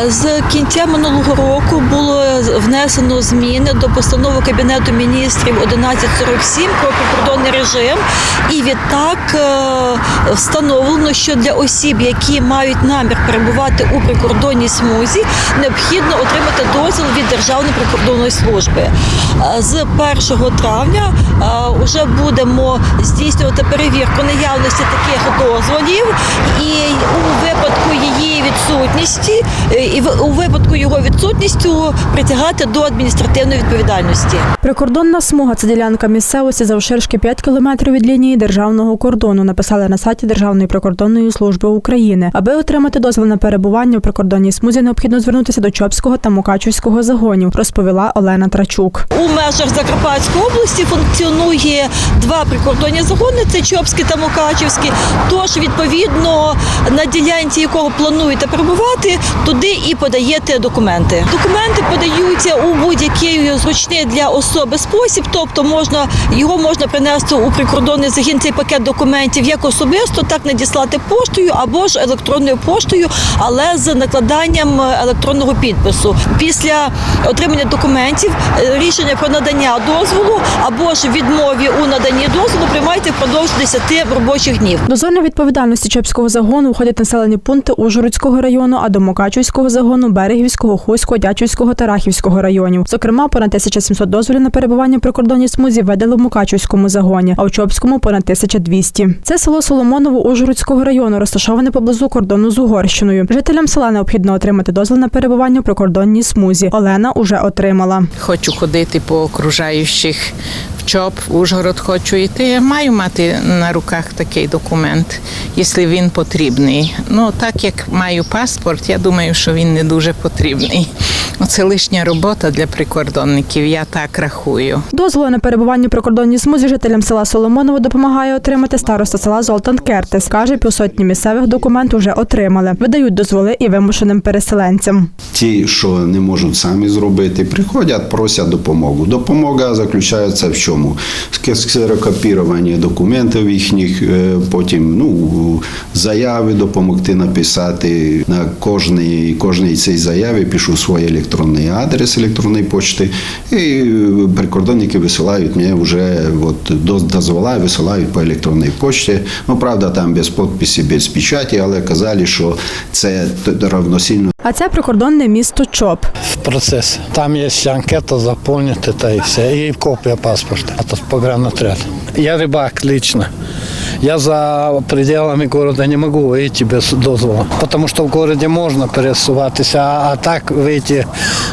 З кінця минулого року було внесено зміни до постанови Кабінету міністрів 1147 про прикордонний режим. І відтак е, встановлено, що для осіб, які мають намір перебувати у прикордонній смузі, необхідно отримати дозвіл від Державної прикордонної служби. Е, З 1 травня вже будемо здійснювати перевірку наявності таких дозволів, і у випадку її відсутності, е, і в- у випадку його відсутністю притягати до адміністративної відповідальності. Прикордонна смуга це ділянка місцевості завширшки 5 кілометрів від лінії державного кордону. Написали на сайті Державної прикордонної служби України. Аби отримати дозвіл на перебування у прикордонній смузі, необхідно звернутися до Чопського та Мукачівського загонів, розповіла Олена Трачук. У межах Закарпатської області функціонує два прикордонні загони: це Чопський та Мукачівський. Тож, відповідно, на ділянці якого плануєте перебувати, туди і подаєте документи. Документи подаються у будь-який зручний для особи спосіб, тобто можна його можна принести у прикордонний загін цей пакет документів як особисто, так надіслати поштою або ж електронною поштою, але з накладанням електронного підпису. Після отримання документів е, рішення про надання дозволу або ж відмові у наданні дозволу приймайте впродовж 10 робочих днів. До зони відповідальності Чепського загону входять населені пункти Ужгородського району, а до Мукачівського загону Берегівського, Хуського, Дячівського та Рахівського районів. Зокрема, понад 1700 дозволів на перебування в прикордонній смузі видали в Мукачівському загоні, а в Чопському понад 1200. Це село Соломоново Ужгородського району, розташоване поблизу кордону з Угорщиною. Жителям села необхідно отримати дозвіл на перебування в прикордонній смузі. Олена уже отримала. Хочу ходити по окружаючих в ЧОП, в Ужгород хочу йти. Я Маю мати на руках такий документ, якщо він потрібний. Ну, так як маю паспорт, я думаю, що він не дуже потрібний. Це лишня робота для прикордонників, я так рахую. Дозволи на перебування в прикордонній смузі жителям села Соломоново допомагає отримати староста села Золтан Кертис. Каже, півсотні місцевих документ уже отримали. Видають дозволи і вимушеним переселенцям. Ті, що не можуть самі зробити, приходять, просять допомогу. Допомога заключається в чому? Ксерокопірування документів їхніх, е, потім ну, заяви допомогти написати. На кожній, кожній цій заяві пишу свій електронний адрес електронної почти, і е, прикордонники висилають мені вже от, до- дозвола, висилають по електронній почті. Ну, правда, там без підписі, без печаті, але казали, що це равносильно А це прикордонне місто Чоп. процесс. Там есть анкета заполнить это и все. И копия паспорта. Это погранотряд. Я рыбак лично. Я за пределами города не могу выйти без дозвола. Потому что в городе можно пересуватися, а, а так выйти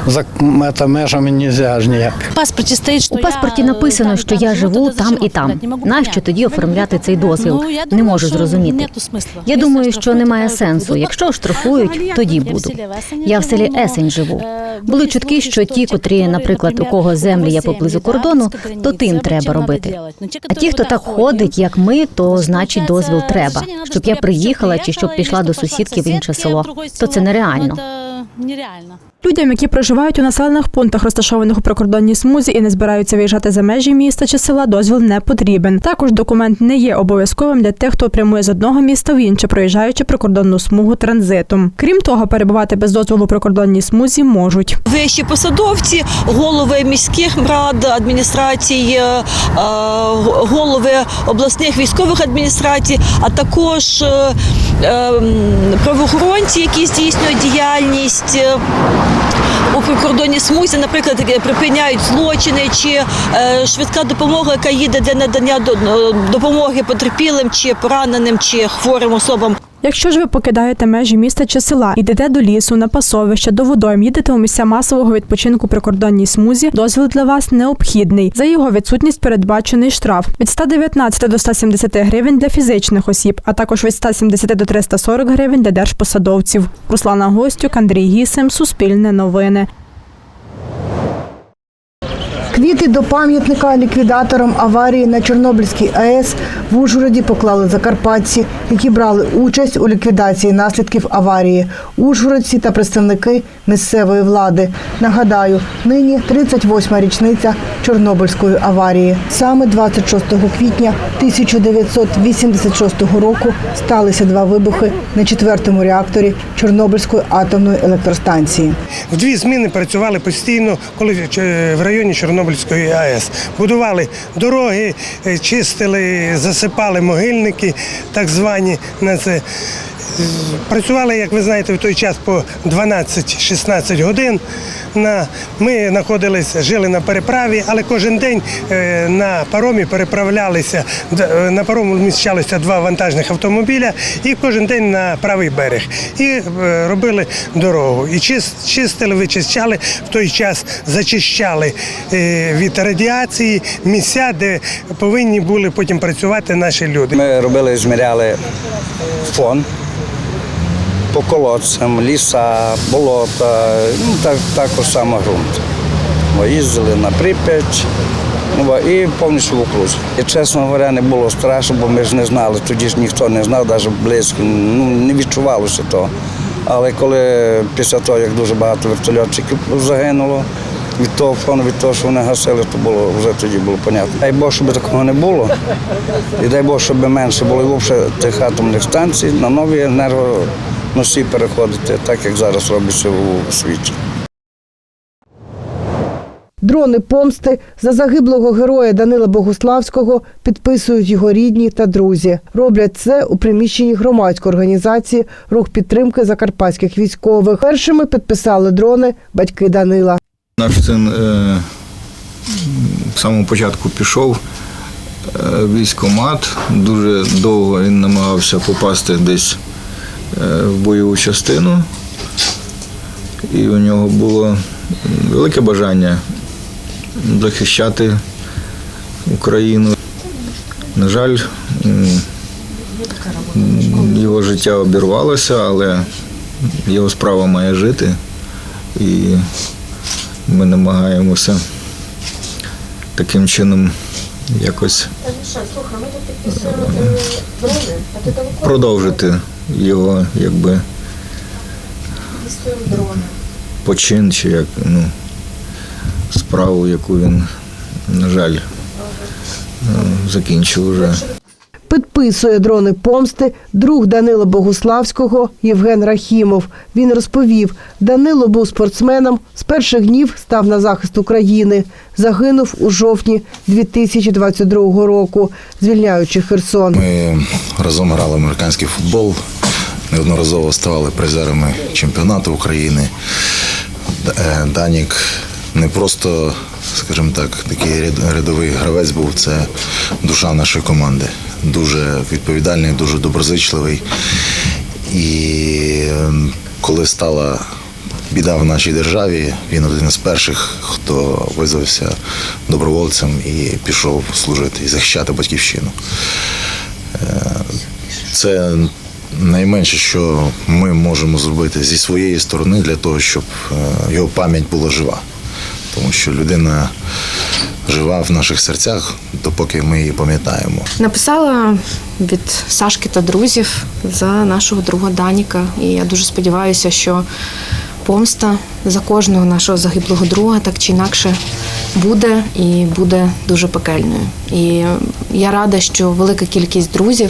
за м, это межами нельзя ж ніяк. В паспорті стоїть, що У паспорті я, написано, там, що там я живу, живу то там зачем і там. оформляти? Не можу Нащо поняти. тоді оформляти цей дозвіл? Ну, я Не думаю, можу що зрозуміти. нету смислу. Я Якщо думаю, що штрафують, немає то сенсу. буду. Якщо А штрафують, взагалі, тоді я в буду. селі Весені Я в селі живу, Есень живу. е, Були були чутки, слухи, що ті, котрі, наприклад, у кого землі є поблизу кордону, то тим треба робити. А ті, хто так ходить, як ми, то значить дозвіл треба, щоб я приїхала чи щоб пішла до сусідки в інше село. То це нереально. Людям, які проживають у населених пунктах, розташованих у прикордонній смузі і не збираються виїжджати за межі міста чи села, дозвіл не потрібен. Також документ не є обов'язковим для тих, хто прямує з одного міста в інше, проїжджаючи прикордонну смугу транзитом. Крім того, перебувати без дозволу у прикордонній смузі можуть. Вищі посадовці, голови міських рад, адміністрацій, е, е, голови обласних військових адміністрацій, а також е, правоохоронці, які здійснюють діяльність. е, У прикордонній смузі, наприклад, припиняють злочини чи е, швидка допомога, яка їде для надання до- е, допомоги потерпілим, чи пораненим, чи хворим особам. Якщо ж ви покидаєте межі міста чи села, йдете до лісу, на пасовище, до водойм, їдете у місця масового відпочинку при кордонній смузі, дозвіл для вас необхідний. За його відсутність передбачений штраф від 119 до 170 гривень для фізичних осіб, а також від 170 до 340 гривень для держпосадовців. Руслана Гостюк, Андрій Гісим, Суспільне новини. Квіти до пам'ятника ліквідаторам аварії на Чорнобильській АЕС в Ужгороді поклали закарпатці, які брали участь у ліквідації наслідків аварії. Ужгородці та представники місцевої влади. Нагадаю, нині 38-ма річниця Чорнобильської аварії. Саме 26 квітня 1986 року сталися два вибухи на четвертому реакторі Чорнобильської атомної електростанції. В дві зміни працювали постійно, коли е, в районі Чорнобильської АЕС. Будували дороги, е, чистили, засипали могильники, так звані на це. Працювали, як ви знаєте, в той час по 12-16 годин. Ми знаходилися, жили на переправі, але кожен день е, на паромі переправлялися. Е, На парому вміщалися два вантажних автомобіля і кожен день на правий берег. І е, робили дорогу. І чистили, вичищали, в той час зачищали від радіації місця, де повинні були потім працювати наші люди. Ми робили, зміряли фон по колодцям, ліса, болота, ну так, також саме ґрунт. Ми їздили на Прип'ять ну, і повністю в окрузі. І, чесно говоря, не було страшно, бо ми ж не знали, тоді ж ніхто не знав, навіть близько, ну, не відчувалося того. Але коли після того, як дуже багато вертольотчиків загинуло, від того фону, від того, що вони гасили, то було вже тоді було понятно. Дай Бог, щоб такого не було. І дай Бог, щоб менше було і взагалі тих атомних станцій на нові енергоносії переходити, так як зараз робиться у світі. Дрони помсти за загиблого героя Данила Богуславського підписують його рідні та друзі. Роблять це у приміщенні громадської організації Рух підтримки закарпатських військових. Першими підписали дрони батьки Данила. Наш син е, з самого початку пішов е, в військкомат. Дуже довго він намагався попасти десь в бойову частину. І у нього було велике бажання захищати Україну. На жаль, його життя обірвалося, але його справа має жити. І ми намагаємося таким чином якось продовжити його якби почин чи як ну, справу, яку він, на жаль, е, закінчив уже. Підписує дрони помсти друг Данила Богуславського Євген Рахімов. Він розповів, Данило був спортсменом, з перших днів став на захист України. Загинув у жовтні 2022 року, звільняючи Херсон. Ми разом грали американський футбол, неодноразово ставали призерами чемпіонату України. Е, Данік не просто, скажімо так, такий рядовий гравець був, це душа нашої команди. Дуже відповідальний, дуже доброзичливий. І ем, коли стала біда в нашій державі, він один із перших, хто визвався добровольцем і пішов служити і захищати батьківщину. Це найменше, що ми можемо зробити зі своєї сторони для того, щоб е, його пам'ять була жива. Тому що людина жива в наших серцях, допоки ми її пам'ятаємо. Написала від Сашки та друзів за нашого друга Даніка. І я дуже сподіваюся, що помста за кожного нашого загиблого друга так чи інакше буде і буде дуже пекельною. І я рада, що велика кількість друзів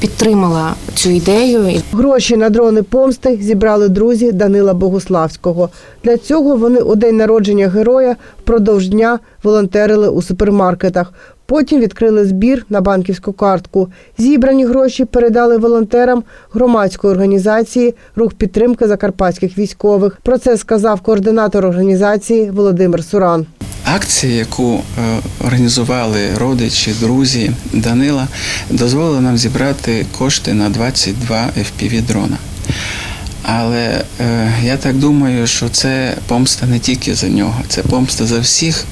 підтримала цю ідею. Гроші на дрони помсти зібрали друзі Данила Богуславського. Для цього вони у день народження героя впродовж дня волонтерили у супермаркетах. Потім відкрили збір на банківську картку. Зібрані гроші передали волонтерам громадської організації Рух підтримки закарпатських військових. Про це сказав координатор організації Володимир Суран. Акція, яку е, організували родичі, друзі Данила, дозволила нам зібрати кошти на 22 fpv дрона. Але е, я так думаю, що це помста не тільки за нього, це помста за всіх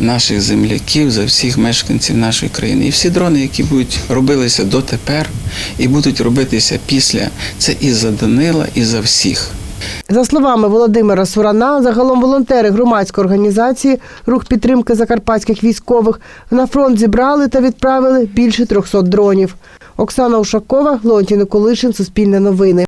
наших земляків, за всіх мешканців нашої країни. І всі дрони, які будуть робилися дотепер і будуть робитися після, це і за Данила, і за всіх. За словами Володимира Сурана, загалом волонтери громадської організації Рух підтримки закарпатських військових на фронт зібрали та відправили більше 300 дронів. Оксана Ушакова, Леонтій Николишин, Суспільне новини.